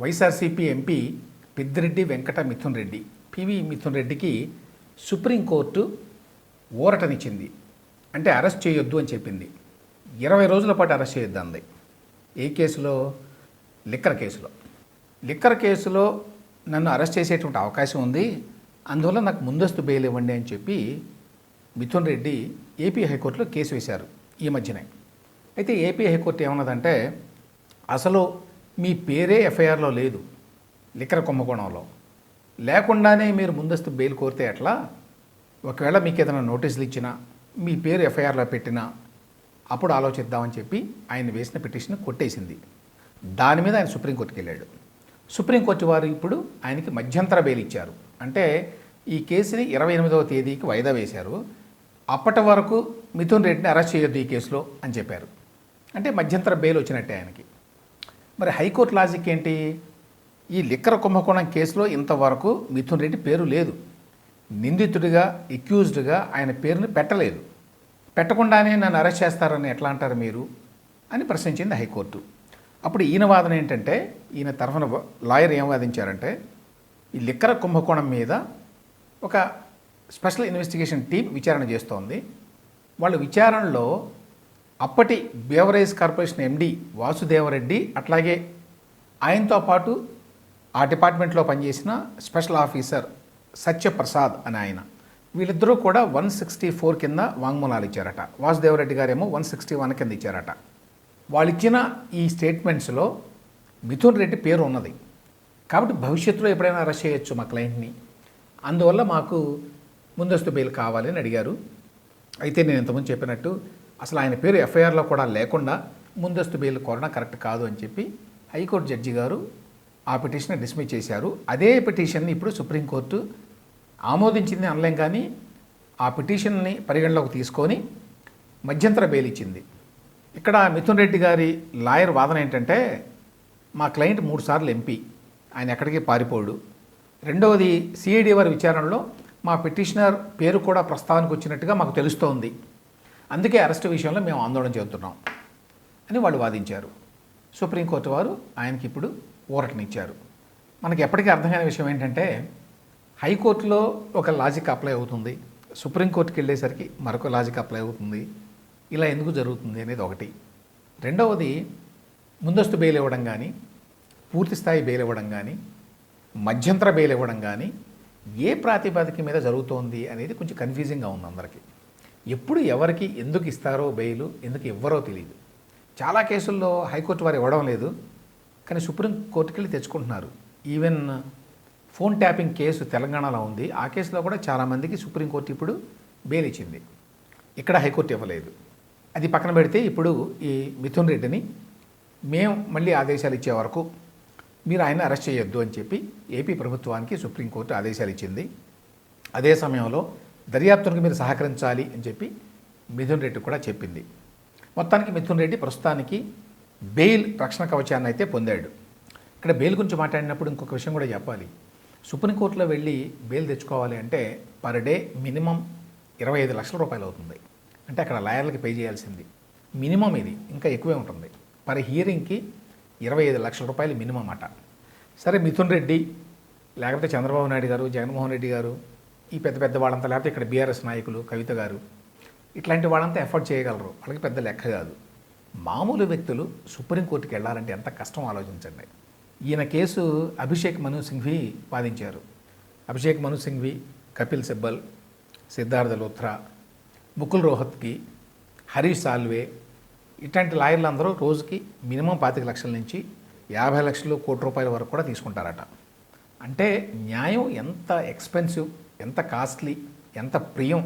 YSRCP MP Peddireddy Venkata Mithun Reddy PV Mithun రెడ్డికి supreme court ఊరటనిచ్చింది. అంటే arrest చేయొద్దు అని చెప్పింది. ఇరవై రోజుల పాటు అరెస్ట్ చేయొద్దు అంది ఏ కేసులో? లిక్కర్ కేసులో. లిక్కర్ కేసులో నన్ను అరెస్ట్ చేసేటువంటి అవకాశం ఉంది. అందువల్ల నాకు ముందస్తు బెయిల్ ఇవ్వండి అని చెప్పి మిథున్ రెడ్డి ఏపీ హైకోర్టులో కేసు వేశారు ఈ మధ్యనే. అయితే ఏపీ హైకోర్టు ఏమన్నదంటే అసలు మీ పేరే ఎఫ్ఐఆర్లో లేదు లిఖర కుంభకోణంలో లేకుండానే మీరు ముందస్తు బెయిల్ కోరితే ఎట్లా? ఒకవేళ మీకు ఏదైనా నోటీసులు ఇచ్చినా మీ పేరు ఎఫ్ఐఆర్లో పెట్టినా అప్పుడు ఆలోచిద్దామని చెప్పి ఆయన వేసిన పిటిషన్ కొట్టేసింది. దాని మీద ఆయన సుప్రీంకోర్టుకి వెళ్ళాడు. సుప్రీంకోర్టు వారు ఇప్పుడు ఆయనకి మధ్యంతర బెయిల్ ఇచ్చారు. అంటే ఈ కేసుని ఇరవై ఎనిమిదవ తేదీకి వాయిదా వేశారు. అప్పటి వరకు మిథున్ రెడ్డిని అరెస్ట్ చేయొద్దు ఈ కేసులో అని చెప్పారు. అంటే మధ్యంతర బెయిల్ వచ్చినట్టే ఆయనకి. మరి హైకోర్టు లాజిక్ ఏంటి? ఈ లిక్కర్ కుంభకోణం కేసులో ఇంతవరకు మిథున్ రెడ్డి పేరు లేదు. నిందితుడిగా ఎక్యూజ్డ్గా ఆయన పేరుని పెట్టలేదు. పెట్టకుండానే నన్ను అరెస్ట్ చేస్తారని ఎట్లా అంటారు మీరు? అని ప్రశ్నించింది హైకోర్టు. అప్పుడు ఈయన వాదన ఏంటంటే ఈయన తరఫున లాయర్ ఏం వాదించారంటే ఈ లిక్కర కుంభకోణం మీద ఒక స్పెషల్ ఇన్వెస్టిగేషన్ టీం విచారణ చేస్తోంది. వాళ్ళ విచారణలో అప్పటి బేవరేజ్ కార్పొరేషన్ ఎండి వాసుదేవరెడ్డి అట్లాగే ఆయనతో పాటు ఆ డిపార్ట్మెంట్లో పనిచేసిన స్పెషల్ ఆఫీసర్ సత్యప్రసాద్ అని ఆయన. వీళ్ళిద్దరూ కూడా వన్ సిక్స్టీ ఫోర్ కింద వాంగ్మూలాలు ఇచ్చారట. వాసుదేవరెడ్డి గారేమో వన్ సిక్స్టీ వన్ కింద ఇచ్చారట. వాళ్ళు ఇచ్చిన ఈ స్టేట్మెంట్స్లో మిథున్ రెడ్డి పేరు ఉన్నది. కాబట్టి భవిష్యత్తులో ఎప్పుడైనా అరెస్ట్ చేయొచ్చు మా క్లయింట్ని. అందువల్ల మాకు ముందస్తు బెయిల్ కావాలని అడిగారు. అయితే నేను ఇంతకుముందు చెప్పినట్టు అసలు ఆయన పేరు ఎఫ్ఐఆర్లో కూడా లేకుండా ముందస్తు బెయిల్ కోరడం కరెక్ట్ కాదు అని చెప్పి హైకోర్టు జడ్జి గారు ఆ పిటిషన్ డిస్మిస్ చేశారు. అదే పిటిషన్ని ఇప్పుడు సుప్రీంకోర్టు ఆమోదించింది అనలేం కానీ ఆ పిటిషన్ని పరిగణలోకి తీసుకొని మధ్యంతర బెయిల్ ఇచ్చింది. ఇక్కడ మిథున్ రెడ్డి గారి లాయర్ వాదన ఏంటంటే మా క్లయింట్ మూడుసార్లు ఎంపీ ఆయన ఎక్కడికి పారిపోడు. రెండవది సిఐడి వారి విచారణలో మా పిటిషనర్ పేరు కూడా ప్రస్తావనకు వచ్చినట్టుగా మాకు తెలుస్తోంది. అందుకే అరెస్టు విషయంలో మేము ఆందోళన చెందుతున్నాం అని వాళ్ళు వాదించారు. సుప్రీంకోర్టు వారు ఆయనకి ఇప్పుడు ఊరటనిచ్చారు. మనకి ఎప్పటికీ అర్థం విషయం ఏంటంటే హైకోర్టులో ఒక లాజిక్ అప్లై అవుతుంది. సుప్రీంకోర్టుకి వెళ్ళేసరికి మరొక లాజిక్ అప్లై అవుతుంది. ఇలా ఎందుకు జరుగుతుంది అనేది ఒకటి. రెండవది ముందస్తు బెయిల్ ఇవ్వడం కానీ పూర్తిస్థాయి బెయిల్ ఇవ్వడం కానీ మధ్యంతర బెయిల్ ఇవ్వడం కానీ ఏ ప్రాతిపదిక మీద జరుగుతోంది అనేది కొంచెం కన్ఫ్యూజింగ్గా ఉంది అందరికీ. ఎప్పుడు ఎవరికి ఎందుకు ఇస్తారో బెయిలు ఎందుకు ఇవ్వరో తెలియదు చాలా కేసుల్లో హైకోర్టు వారు ఇవ్వడం లేదు కానీ సుప్రీంకోర్టుకి వెళ్ళి తెచ్చుకుంటున్నారు. ఈవెన్ ఫోన్ ట్యాపింగ్ కేసు తెలంగాణలో ఉంది. ఆ కేసులో కూడా చాలామందికి సుప్రీంకోర్టు ఇప్పుడు బెయిల్ ఇచ్చింది. ఇక్కడ హైకోర్టు ఇవ్వలేదు. అది పక్కన పెడితే ఇప్పుడు ఈ మిథున్ రెడ్డిని మేము మళ్ళీ ఆదేశాలు ఇచ్చే వరకు మీరు ఆయన అరెస్ట్ చేయొద్దు అని చెప్పి ఏపీ ప్రభుత్వానికి సుప్రీంకోర్టు ఆదేశాలు ఇచ్చింది. అదే సమయంలో దర్యాప్తునికి మీరు సహకరించాలి అని చెప్పి మిథున్ రెడ్డి కూడా చెప్పింది. మొత్తానికి మిథున్ రెడ్డి ప్రస్తుతానికి బెయిల్ రక్షణ కవచాన్ని అయితే పొందాడు. ఇక్కడ బెయిల్ గురించి మాట్లాడినప్పుడు ఇంకొక విషయం కూడా చెప్పాలి. సుప్రీంకోర్టులో వెళ్ళి బెయిల్ తెచ్చుకోవాలి అంటే పర్ డే మినిమం ఇరవై ఐదు లక్షల రూపాయలు అవుతుంది. అంటే అక్కడ లాయర్లకి పే చేయాల్సింది. మినిమం ఇది ఇంకా ఎక్కువే ఉంటుంది. పర్ హియరింగ్కి ఇరవై ఐదు లక్షల రూపాయలు మినిమం అట. సరే మిథున్ రెడ్డి లేకపోతే చంద్రబాబు నాయుడు గారు జగన్మోహన్ రెడ్డి గారు ఈ పెద్ద పెద్ద వాళ్ళంతా లేకపోతే ఇక్కడ బీఆర్ఎస్ నాయకులు కవిత గారు ఇట్లాంటి వాళ్ళంతా ఎఫర్ట్ చేయగలరు. వాళ్ళకి పెద్ద లెక్క కాదు. మామూలు వ్యక్తులు సుప్రీంకోర్టుకి వెళ్ళాలంటే ఎంత కష్టం ఆలోచించండి. ఈయన కేసు అభిషేక్ మను సింఘ్వి వాదించారు. అభిషేక్ మను సింఘ్వి కపిల్ సిబ్బల్ సిద్ధార్థ లోథ్రా ముకుల్ రోహత్కి హరీష్ సాల్వే ఇట్లాంటి లాయర్లు అందరూ రోజుకి మినిమం పాతిక లక్షల నుంచి యాభై లక్షలు కోటి రూపాయల వరకు కూడా తీసుకుంటారట. అంటే న్యాయం ఎంత ఎక్స్పెన్సివ్ ఎంత కాస్ట్లీ ఎంత ప్రియం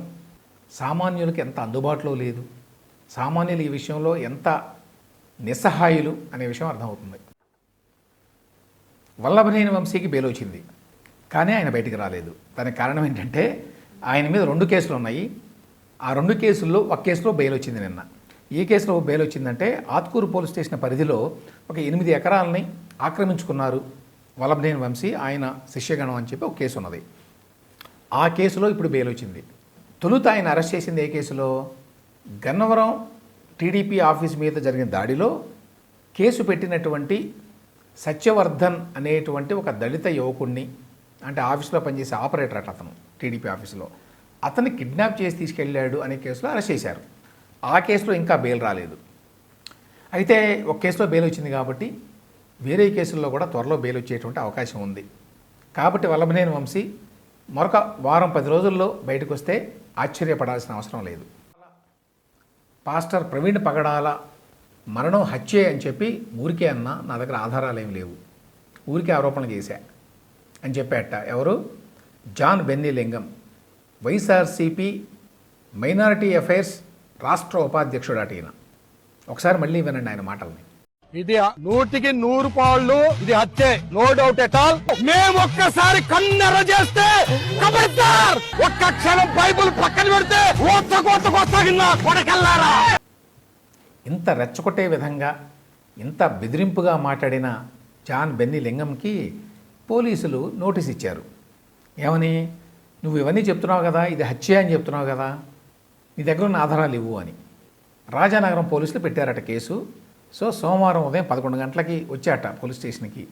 సామాన్యులకి ఎంత అందుబాటులో లేదు సామాన్యులు ఈ విషయంలో ఎంత నిస్సహాయులు అనే విషయం అర్థమవుతుంది. వల్లభనేని వంశీకి బెయిల్ వచ్చింది కానీ ఆయన బయటికి రాలేదు. దానికి కారణం ఏంటంటే ఆయన మీద రెండు కేసులు ఉన్నాయి. ఆ రెండు కేసుల్లో ఒక కేసులో బెయిల్ వచ్చింది నిన్న. ఏ కేసులో బెయిల్ వచ్చిందంటే ఆత్కూరు పోలీస్ స్టేషన్ పరిధిలో ఒక ఎనిమిది ఎకరాలని ఆక్రమించుకున్నారు వల్లభనేని వంశీ ఆయన శిష్యగణం అని చెప్పి ఒక కేసు ఉన్నది ఆ కేసులో ఇప్పుడు బెయిల్ వచ్చింది తొలుత ఆయన అరెస్ట్ చేసింది ఏ కేసులో? గన్నవరం టీడీపీ ఆఫీస్ మీద జరిగిన దాడిలో కేసు పెట్టినటువంటి సత్యవర్ధన్ అనేటువంటి ఒక దళిత యువకుణ్ణి అంటే ఆఫీస్లో పనిచేసే ఆపరేటర్ అట అతను టీడీపీ ఆఫీసులో. అతన్ని కిడ్నాప్ చేసి తీసుకెళ్ళాడు అనే కేసులో అరెస్ట్ చేశారు. ఆ కేసులో ఇంకా బెయిల్ రాలేదు. అయితే ఒక కేసులో బెయిల్ వచ్చింది కాబట్టి వేరే కేసుల్లో కూడా త్వరలో బెయిల్ వచ్చేటువంటి అవకాశం ఉంది. కాబట్టి వల్లభనేని వంశీ మరొక వారం పది రోజుల్లో బయటకు వస్తే ఆశ్చర్యపడాల్సిన అవసరం లేదు. పాస్టర్ ప్రవీణ్ పగడాల మరణం హత్యే అని చెప్పి ఊరికే అన్న నా దగ్గర ఆధారాలు ఏమి లేవు. ఊరికే ఆరోపణలు చేశా అని చెప్పాట ఎవరు? John Benny Lingam YSRCP minority affairs రాష్ట్ర ఉపాధ్యక్షుడు అట ఈయన. ఒకసారి మళ్ళీ వినండి ఆయన మాటల్ని. ఇది నూటికి నూరు పాళ్ళు ఇది హత్యే. నో డౌట్ ఎట్ ఆల్ మేము ఒక్కసారి కన్నెర చేస్తే కబడ్దార్ ఒక్క క్షణం బైబుల్ పక్కన పెడితే కోత కోత కొత్తగిన్నా కొడకెళ్ళారా ఇంత రెచ్చగొట్టే విధంగా ఇంత బెదిరింపుగా మాట్లాడిన జాన్ బెన్నీ లింగంకి పోలీసులు నోటీస్ ఇచ్చారు. ఏమని? నువ్వు ఇవన్నీ చెప్తున్నావు కదా ఇది హత్య అని చెప్తున్నావు కదా నీ దగ్గర ఉన్న ఆధారాలు ఇవ్వు అని. రాజానగరం పోలీసులు పెట్టారట కేసు. సో సోమవారం ఉదయం పదకొండు గంటలకి వచ్చాట పోలీస్ స్టేషన్కి.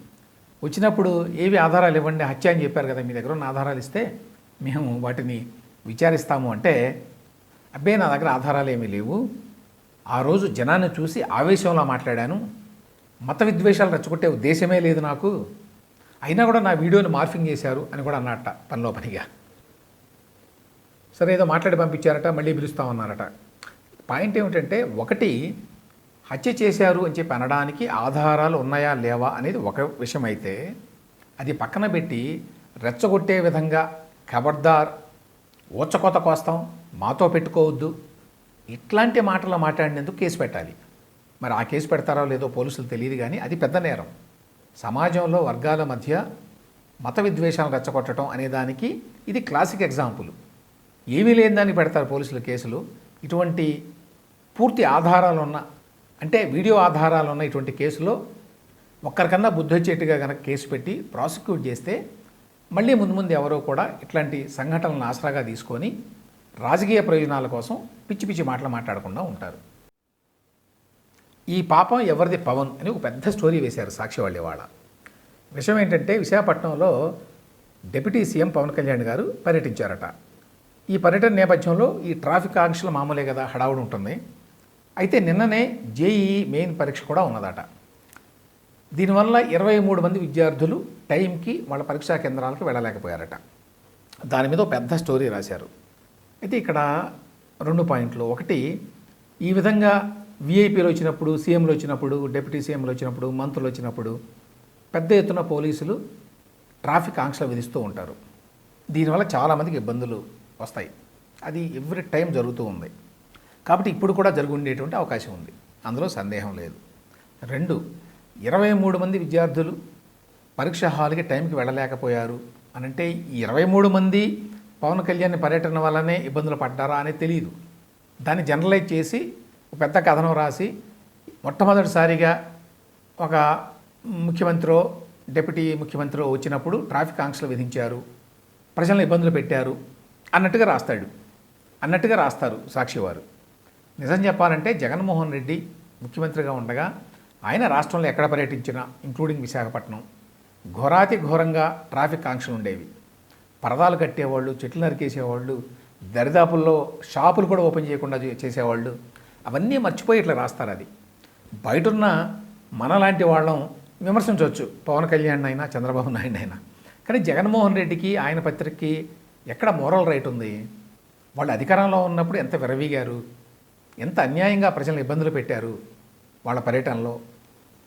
వచ్చినప్పుడు ఏవి ఆధారాలు ఇవ్వండి హత్య అని చెప్పారు కదా మీ దగ్గర ఉన్న ఆధారాలు ఇస్తే మేము వాటిని విచారిస్తాము అంటే అబ్బే నా దగ్గర ఆధారాలు ఏమీ లేవు. ఆ రోజు జనాన్ని చూసి ఆవేశంలో మాట్లాడాను. మత విద్వేషాలు రెచ్చగొట్టే ఉద్దేశమే లేదు నాకు. అయినా కూడా నా వీడియోని మార్ఫింగ్ చేశారు అని కూడా అన్నట్ట పనిలో పనిగా. సరే ఏదో మాట్లాడి పంపించారట మళ్ళీ పిలుస్తామన్నారట. పాయింట్ ఏమిటంటే ఒకటి హత్య చేశారు అని చెప్పి అనడానికి ఆధారాలు ఉన్నాయా లేవా అనేది ఒక విషయం అయితే అది పక్కన పెట్టి రెచ్చగొట్టే విధంగా ఖబర్దార్ ఊచకోత కోస్తాం మాతో పెట్టుకోవద్దు ఇట్లాంటి మాటలు మాట్లాడినందుకు కేసు పెట్టాలి. మరి ఆ కేసు పెడతారో లేదో పోలీసులు తెలియదు కానీ అది పెద్ద నేరం. సమాజంలో వర్గాల మధ్య మత విద్వేషాలు రెచ్చగొట్టడం అనే దానికి ఇది క్లాసిక్ ఎగ్జాంపుల్. ఏమీ లేని దాన్ని పెడతారు పోలీసులు కేసులు. ఇటువంటి పూర్తి ఆధారాలు ఉన్న అంటే వీడియో ఆధారాలు ఉన్న ఇటువంటి కేసులో ఒక్కరికన్నా బుద్ధి వచ్చేట్టుగా కనుక కేసు పెట్టి ప్రాసిక్యూట్ చేస్తే మళ్ళీ ముందు ముందు ఎవరో కూడా ఇట్లాంటి సంఘటనలను ఆసరాగా తీసుకొని రాజకీయ ప్రయోజనాల కోసం పిచ్చి పిచ్చి మాటలు మాట్లాడకుండా ఉంటారు. ఈ పాపం ఎవరిది పవన్ అని ఒక పెద్ద స్టోరీ వేశారు సాక్షి వాళ్ళు ఇవాళ. విషయం ఏంటంటే విశాఖపట్నంలో డిప్యూటీ సీఎం పవన్ కళ్యాణ్ గారు పర్యటించారట. ఈ పర్యటన నేపథ్యంలో ఈ ట్రాఫిక్ ఆంక్షలు మామూలే కదా హడావుడు ఉంటుంది. అయితే నిన్ననే జేఈఈ మెయిన్ పరీక్ష కూడా ఉన్నదట. దీనివల్ల ఇరవై మూడు మంది విద్యార్థులు టైంకి వాళ్ళ పరీక్షా కేంద్రాలకు వెళ్ళలేకపోయారట. దాని మీద ఒక పెద్ద స్టోరీ రాశారు. అయితే ఇక్కడ రెండు పాయింట్లు. ఒకటి ఈ విధంగా విఐపీలు వచ్చినప్పుడు సీఎంలు వచ్చినప్పుడు డిప్యూటీ సీఎంలు వచ్చినప్పుడు మంత్రులు వచ్చినప్పుడు పెద్ద ఎత్తున పోలీసులు ట్రాఫిక్ ఆంక్షలు విధిస్తూ ఉంటారు. దీనివల్ల చాలామందికి ఇబ్బందులు వస్తాయి. అది ఎవ్రీ టైం జరుగుతూ ఉంది. కాబట్టి ఇప్పుడు కూడా జరిగి ఉండేటువంటి అవకాశం ఉంది. అందులో సందేహం లేదు. రెండు ఇరవై మూడు మంది విద్యార్థులు పరీక్ష హాల్కి టైంకి వెళ్ళలేకపోయారు అనంటే ఈ ఇరవై మూడు మంది పవన్ కళ్యాణ్ పర్యటన వల్లనే ఇబ్బందులు పడ్డారా అనేది తెలియదు దాన్ని జనరలైజ్ చేసి ఒక పెద్ద కథనం రాసి మొట్టమొదటిసారిగా ఒక ముఖ్యమంత్రి డిప్యూటీ ముఖ్యమంత్రి వచ్చినప్పుడు ట్రాఫిక్ ఆంక్షలు విధించారు. ప్రజలను ఇబ్బందులు పెట్టారు. అన్నట్టుగా రాస్తాడు. అన్నట్టుగా రాస్తారు సాక్షి వారు నిజం చెప్పాలంటే జగన్మోహన్ రెడ్డి ముఖ్యమంత్రిగా ఉండగా ఆయన రాష్ట్రంలో ఎక్కడ పర్యటించినా ఇంక్లూడింగ్ విశాఖపట్నం ఘోరాతి ఘోరంగా ట్రాఫిక్ ఆంక్షలు ఉండేవి. పరదాలు కట్టేవాళ్ళు చెట్లు నరికేసేవాళ్ళు దరిదాపుల్లో షాపులు కూడా ఓపెన్ చేయకుండా చే- చేసేవాళ్ళు. అవన్నీ మర్చిపోయి ఇట్లా రాస్తారు అది. బయటున్న మనలాంటి వాళ్ళం విమర్శించవచ్చు. పవన్ కళ్యాణ్ అయినా చంద్రబాబు నాయుడు అయినా. కానీ జగన్మోహన్ రెడ్డికి ఆయన పత్రికకి ఎక్కడ మోరల్ రైట్ ఉంది? వాళ్ళు అధికారంలో ఉన్నప్పుడు ఎంత విరవీగారు ఎంత అన్యాయంగా ప్రజలను ఇబ్బందులు పెట్టారు వాళ్ళ పర్యటనలో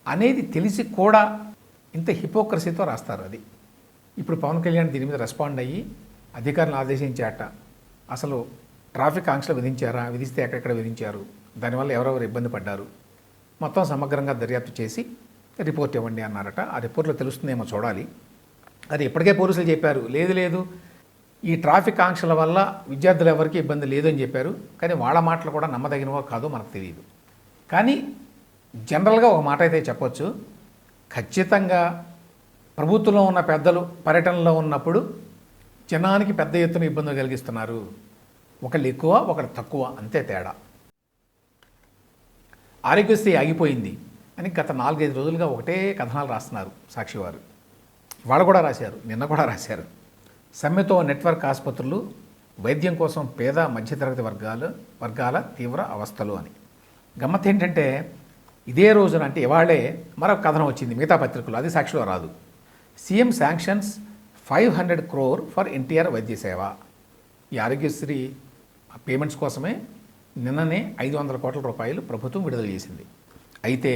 అనేది తెలిసి కూడా ఇంత హిపోక్రసీతో రాస్తారు అది. ఇప్పుడు పవన్ కళ్యాణ్ దీని మీద రెస్పాండ్ అయ్యి అధికారులను ఆదేశించాట. అసలు ట్రాఫిక్ ఆంక్షలు విధించారా? విధిస్తే ఎక్కడెక్కడ విధించారు? దానివల్ల ఎవరెవరు ఇబ్బంది పడ్డారు? మొత్తం సమగ్రంగా దర్యాప్తు చేసి రిపోర్ట్ ఇవ్వండి అన్నారట. ఆ రిపోర్ట్లో తెలుస్తుందేమో చూడాలి. అది ఇప్పటికే పోలీసులు చెప్పారు. లేదు లేదు. ఈ ట్రాఫిక్ ఆంక్షల వల్ల విద్యార్థులు ఎవరికి ఇబ్బంది లేదని చెప్పారు. కానీ వాళ్ళ మాటలు కూడా నమ్మదగినవో కాదో మనకు తెలియదు కానీ జనరల్గా ఒక మాట అయితే చెప్పొచ్చు. ఖచ్చితంగా ప్రభుత్వంలో ఉన్న పెద్దలు పర్యటనలో ఉన్నప్పుడు జనానికి పెద్ద ఎత్తున ఇబ్బందులు కలిగిస్తున్నారు. ఒకళ్ళు ఎక్కువ ఒకళ్ళు తక్కువ అంతే తేడా. ఆరోగ్యశ్రీ ఆగిపోయింది అని గత నాలుగైదు రోజులుగా ఒకటే కథనాలు రాస్తున్నారు సాక్షివారు. వాళ్ళు కూడా రాశారు నిన్న కూడా రాశారు. సమ్మెతో నెట్వర్క్ ఆసుపత్రులు వైద్యం కోసం పేద మధ్యతరగతి వర్గాలు వర్గాల తీవ్ర అవస్థలు అని. గమ్మత్ ఏంటంటే ఇదే రోజున అంటే ఇవాళే మరొక కథనం వచ్చింది మిగతా పత్రికలు అది సాక్షిలో రాదు. CM sanctions five hundred crore for NTR Vaidya Seva ఈ ఆరోగ్యశ్రీ పేమెంట్స్ కోసమే నిన్ననే ఐదు వందల కోట్ల రూపాయలు ప్రభుత్వం విడుదల చేసింది. అయితే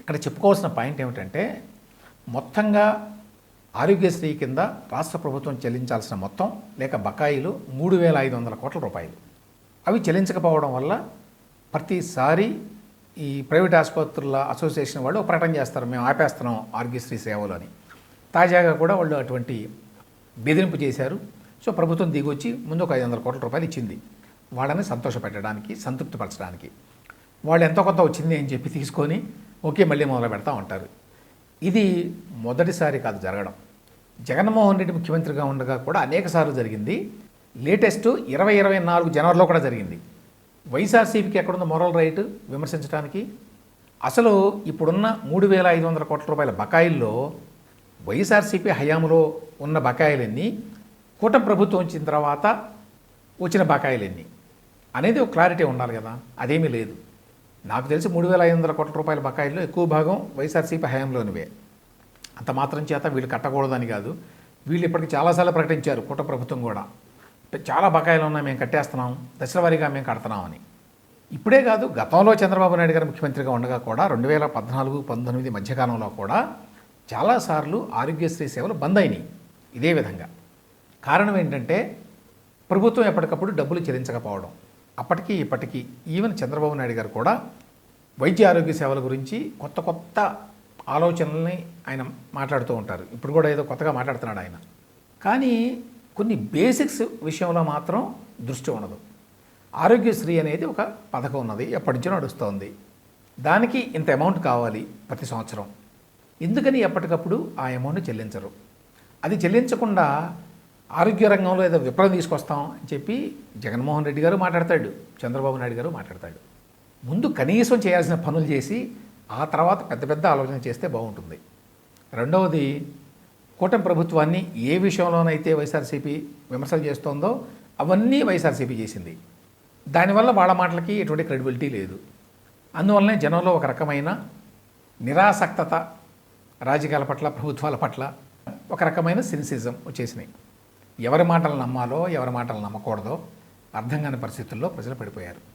ఇక్కడ చెప్పుకోవాల్సిన పాయింట్ ఏమిటంటే మొత్తంగా ఆరోగ్యశ్రీ కింద రాష్ట్ర ప్రభుత్వం చెల్లించాల్సిన మొత్తం లేక బకాయిలు మూడు వేల ఐదు వందల కోట్ల రూపాయలు. అవి చెల్లించకపోవడం వల్ల ప్రతిసారి ఈ ప్రైవేట్ ఆసుపత్రుల అసోసియేషన్ వాళ్ళు ఒక ప్రకటన చేస్తారు మేము ఆపేస్తున్నాం ఆరోగ్యశ్రీ సేవలు అని. తాజాగా కూడా వాళ్ళు అటువంటి బెదిరింపు చేశారు. సో ప్రభుత్వం దిగొచ్చి ముందు ఒక ఐదు వందల కోట్ల రూపాయలు ఇచ్చింది. వాళ్ళని సంతోషపెట్టడానికి సంతృప్తిపరచడానికి. వాళ్ళు ఎంతో కొంత వచ్చింది అని చెప్పి తీసుకొని ఓకే మళ్ళీ మొదలు పెడతా ఉంటారు ఇది మొదటిసారి కాదు జరగడం. జగన్మోహన్ రెడ్డి ముఖ్యమంత్రిగా ఉండగా కూడా అనేకసార్లు జరిగింది. లేటెస్ట్ ఇరవై ఇరవై నాలుగు జనవరిలో కూడా జరిగింది. వైఎస్ఆర్సీపీకి ఎక్కడుందో మొరల్ రైట్ విమర్శించడానికి అసలు ఇప్పుడున్న మూడు వేల ఐదు వందల కోట్ల రూపాయల బకాయిల్లో వైఎస్ఆర్సీపీ హయాంలో ఉన్న బకాయిలన్నీ కూటమి ప్రభుత్వం వచ్చిన తర్వాత వచ్చిన బకాయిలన్నీ. అనేది ఒక క్లారిటీ ఉండాలి కదా. అదేమీ లేదు. నాకు తెలిసి మూడు వేల ఐదు వందల కోట్ల రూపాయల బకాయిల్లో ఎక్కువ భాగం వైఎస్ఆర్సీపీ హయాంలోనివే. అంత మాత్రం చేత వీళ్ళు కట్టకూడదని కాదు. వీళ్ళు ఇప్పటికి చాలాసార్లు ప్రకటించారు కూట ప్రభుత్వం కూడా. చాలా బకాయిలు ఉన్నాయి మేము కట్టేస్తున్నాం దశల వారీగా మేము కడుతున్నామని. ఇప్పుడే కాదు గతంలో చంద్రబాబు నాయుడు గారు ముఖ్యమంత్రిగా ఉండగా కూడా రెండు వేల పద్నాలుగు పంతొమ్మిది మధ్యకాలంలో కూడా చాలాసార్లు ఆరోగ్యశ్రీ సేవలు బంద్ అయినాయి. ఇదే విధంగా. కారణం ఏంటంటే ప్రభుత్వం ఎప్పటికప్పుడు డబ్బులు చెల్లించకపోవడం. అప్పటికి ఇప్పటికీ ఈవెన్ చంద్రబాబు నాయుడు గారు కూడా వైద్య ఆరోగ్య సేవల గురించి కొత్త కొత్త ఆలోచనల్ని ఆయన మాట్లాడుతూ ఉంటారు. ఇప్పుడు కూడా ఏదో కొత్తగా మాట్లాడుతున్నాడు ఆయన. కానీ కొన్ని బేసిక్స్ విషయంలో మాత్రం దృష్టి ఉండదు. ఆరోగ్యశ్రీ అనేది ఒక పథకం ఉన్నది. ఎప్పటి నుంచో నడుస్తోంది. దానికి ఇంత అమౌంట్ కావాలి ప్రతి సంవత్సరం. ఎందుకని ఎప్పటికప్పుడు ఆ అమౌంట్ చెల్లించరు. అది చెల్లించకుండా ఆరోగ్య రంగంలో ఏదో విప్లవం తీసుకొస్తాం అని చెప్పి జగన్మోహన్ రెడ్డి గారు మాట్లాడతాడు. చంద్రబాబు నాయుడు గారు మాట్లాడతాడు. ముందు కనీసం చేయాల్సిన పనులు చేసి ఆ తర్వాత పెద్ద పెద్ద ఆలోచన చేస్తే బాగుంటుంది. రెండవది కూటమి ప్రభుత్వాన్ని ఏ విషయంలోనైతే వైఎస్ఆర్సీపీ విమర్శలు చేస్తోందో అవన్నీ వైఎస్ఆర్సీపీ చేసింది. దానివల్ల వాళ్ళ మాటలకి ఎటువంటి క్రెడిబిలిటీ లేదు. అందువల్లనే జనంలో ఒక రకమైన నిరాసక్తత రాజకీయాల పట్ల ప్రభుత్వాల పట్ల ఒక రకమైన సిన్సిజం వచ్చేసినాయి. ఎవరి మాటలు నమ్మాలో ఎవరి మాటలు నమ్మకూడదో అర్థం కాని పరిస్థితుల్లో ప్రజలు పడిపోయారు.